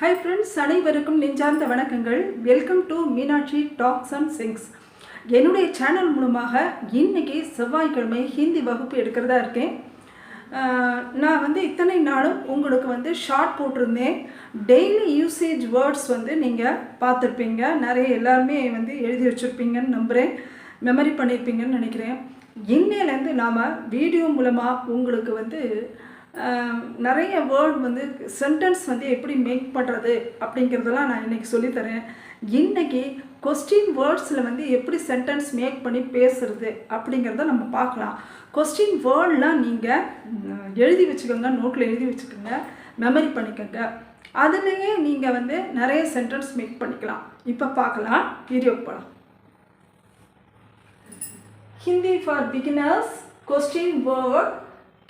Hi friends அனைவருக்கும் நெஞ்சார்ந்த வணக்கங்கள். Welcome to Meenakshi talks and sings என்னுடைய சேனல் மூலமாக இன்றைக்கி செவ்வாய்க்கிழமை ஹிந்தி வகுப்பு எடுக்கிறதா இருக்கேன். நான் வந்து இத்தனை நாளும் உங்களுக்கு வந்து ஷார்ட் போட்டிருந்தேன். டெய்லி யூசேஜ் வேர்ட்ஸ் வந்து நீங்கள் பார்த்துருப்பீங்க. நிறைய எல்லாருமே வந்து எழுதி வச்சுருப்பீங்கன்னு நம்புகிறேன் மெமரி பண்ணியிருப்பீங்கன்னு நினைக்கிறேன். இன்னையிலேருந்து நாம் வீடியோ மூலமாக உங்களுக்கு வந்து நிறைய வேர்ட் வந்து சென்டென்ஸ் வந்து எப்படி மேக் பண்ணுறது அப்படிங்கிறதெல்லாம் நான் இன்றைக்கி சொல்லித்தரேன். இன்றைக்கி கொஸ்டின் வேர்ட்ஸில் வந்து எப்படி சென்டென்ஸ் மேக் பண்ணி பேசுறது அப்படிங்கிறத நம்ம பார்க்கலாம். கொஸ்டின் வேர்ட்லாம் நீங்கள் எழுதி வச்சுக்கோங்க நோட்டில் எழுதி வச்சுக்கோங்க மெமரி பண்ணிக்கோங்க. அதுலேயே நீங்கள் வந்து நிறைய சென்டென்ஸ் மேக் பண்ணிக்கலாம். இப்போ பார்க்கலாம் வீடியோ போகலாம் Hindi for beginners question word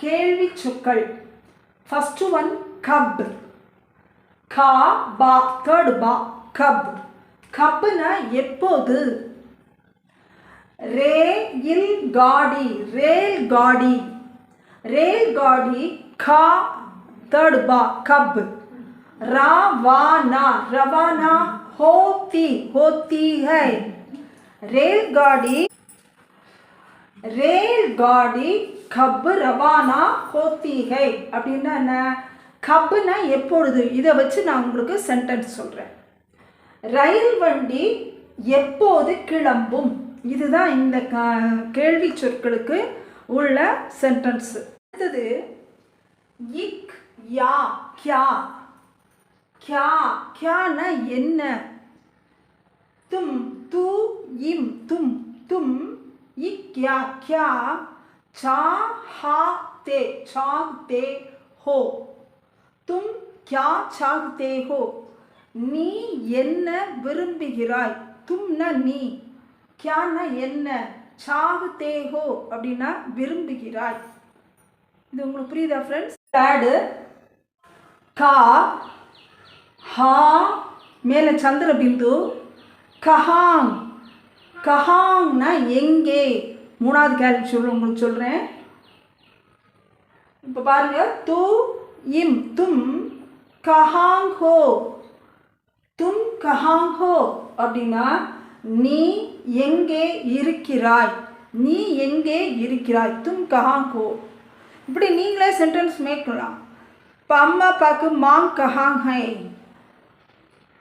கேள்வி சொற்கள் ஃபஸ்ட்டு ஒன் கப் கா பா தேர்டு பா கப் கப்புனா எப்போது ரேல் காடி ரேல் காடி ரேல் காடி கா தேர்டு பா கப் रवाना रवाना होती होती है रेलगाड़ी ரேல் காடி கப்பு ரவானா கோத்தீகை. அப்படின்னா என்ன? கப்புனா எப்பொழுது? இதை வச்சு நான் உங்களுக்கு சென்டென்ஸ் சொல்கிறேன் ரயில் வண்டி எப்போது கிளம்பும்? இதுதான் இந்த கேள்வி சொற்களுக்கு உள்ள சென்டென்ஸு அடுத்தது இக் யா கியா. கியா கியானா என்ன? தும் தூ இம் தும் தும் இக் கியா சா ஹா தே சாகதே ஹோ தும் கியா சாகதே ஹோ நீ என்ன விரும்புகிறாய் தும்னா நீ கியானா என்ன சாகதே ஹோ அப்படின்னா விரும்புகிறாய் இது உங்களுக்கு புரியுதா ஃப்ரெண்ட்ஸ் தேர்டு கா ஹா மேலே சந்திர பிந்து கஹாங் கஹாங்னா எங்கே? மூணாவது கேள்வி சொல்ல உங்களுக்கு சொல்கிறேன் இப்போ பாருங்க து இம் தும் கஹாங் ஹோ. தும் கஹாங் ஹோ அப்படின்னா நீ எங்கே இருக்கிறாய்? நீ எங்கே இருக்கிறாய்? தும் கஹாங் ஹோ. இப்படி நீங்களே சென்டென்ஸ் மேக் பண்ணலாம். இப்போ அம்மா அப்பாவுக்கு மாங் கஹாங் ஹை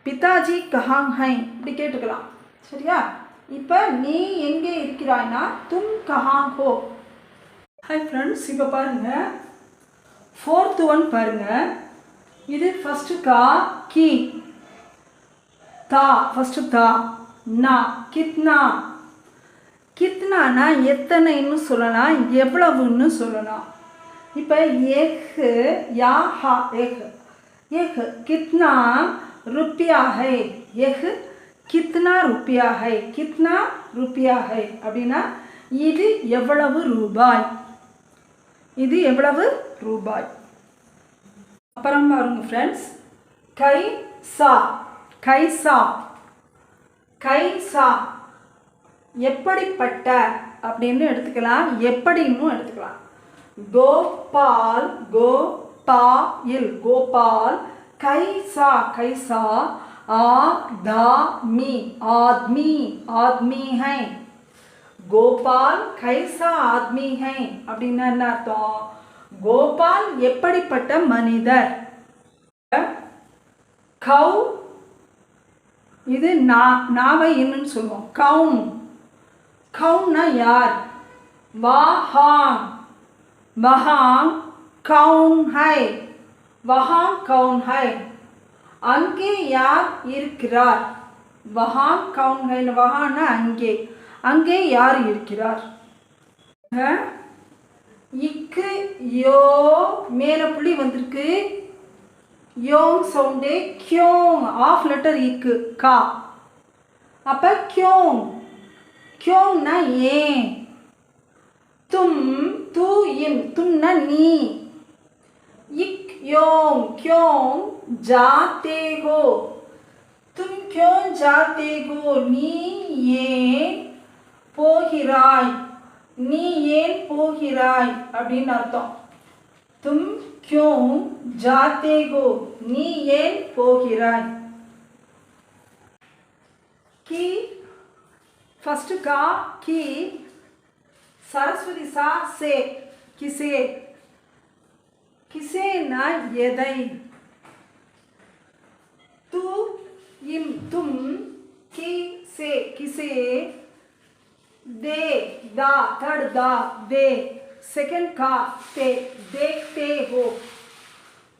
பிதாஜி கஹாங் ஹை இப்படி கேட்டுக்கலாம். சரியா? இப்போ நீ எங்கே இருக்கிறாய்னா தும் கஹா ஹோ ஹாய் ஃப்ரெண்ட்ஸ் இப்போ பாருங்கள் ஃபோர்த் ஒன் பாருங்கள் இது ஃபஸ்ட்டு கா கி. தா ஃபஸ்ட்டு தா. நா கித்னா. கித்னானா எத்தனைன்னு சொல்லலாம் எவ்வளவுன்னு சொல்லலாம். இப்போ எஹ் யா ஹா எஹ். எஹ் கித்னா ருப்பியா ஹை எஹ் கித்னா ருப்பியா ஹை கித்னா ருப்பியா ஹை அப்படின்னா இது எவ்வளவு ரூபாய்? இது எவ்வளவு ரூபாய்? அப்புறம் பாருங்க ஃப்ரெண்ட்ஸ் கை சா கை சா கை சா எப்படிப்பட்ட அப்படின்னு எடுத்துக்கலாம் எப்படின்னு எடுத்துக்கலாம். கோபால் கோபாயில் கோபால் கைசா கைசா ஆதாமி ஆத்மி ஆத்மி ஹை கோபால் கைசா ஆத்மி ஹை அப்படின்னா என்ன அர்த்தம்? கோபால் எப்படிப்பட்ட மனிதர்? கௌ இது நா நாவை என்னன்னு சொல்லுவோம். கவுன் கவுன்னா யார்? வாஹாங். வஹாங் கவுன் ஹை வஹாங் கவுன் ஹை அங்கே யார் இருக்கிறார்? வஹாங் கவுன் ஹை வஹான்னா அங்கே. அங்கே யார் இருக்கிறார்? இக்கு யோ மேலே புள்ளி வந்திருக்கு. யோங் சவுண்டே கியோங் ஆஃப் லெட்டர் இக்கு கா. அப்போ கியோங். கியோங்னா ஏன்? தும் தூ இம் தும்னா நீ. இக் யோங் கியோங் ஜாத்தே ஹோ தும் கியோங் ஜாத்தே ஹோ நீ ஏன் போகிறாய் நீ ஏன் போகிறாய் அப்படின்னு அர்த்தம் தும் क्यों जाते हो நீ ஏன் போகிறாய் की फर्स्ट का की सरस्वती सा से किसे किसे ना எதை तू इम तुम की से किसे दे दा थर्ड दा दे सेकंड का ते देखते हो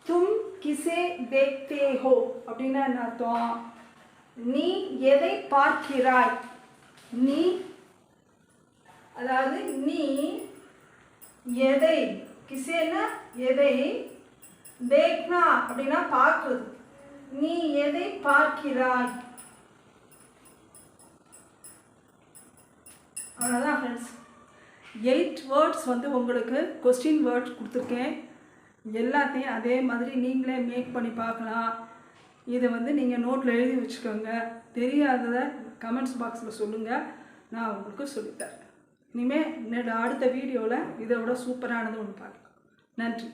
तुम किसे देखते हो அப்படின்னா என்ன அர்த்தம் நீ எதை பார்க்கிறாய் நீ அதாவது நீ எதை கிசேனா எதை தேக்னா அப்படின்னா பார்க்குறது. நீ எதை பார்க்கிறாய்? அவ்வளோதான் ஃப்ரெண்ட்ஸ் எயிட் வேர்ட்ஸ் வந்து உங்களுக்கு கொஸ்டின் வேர்ட்ஸ் கொடுத்துருக்கேன். எல்லாத்தையும் அதே மாதிரி நீங்களே மேக் பண்ணி பார்க்கலாம். இதை வந்து நீங்கள் நோட்டில் எழுதி வச்சுக்கோங்க. தெரியாததை கமெண்ட்ஸ் பாக்ஸில் சொல்லுங்கள் நான் உங்களுக்கு சொல்லித்தரேன் இனிமேல் என்னோட அடுத்த வீடியோவில் இதை விட சூப்பரானது ஒன்று பார்க்கலாம். நன்றி.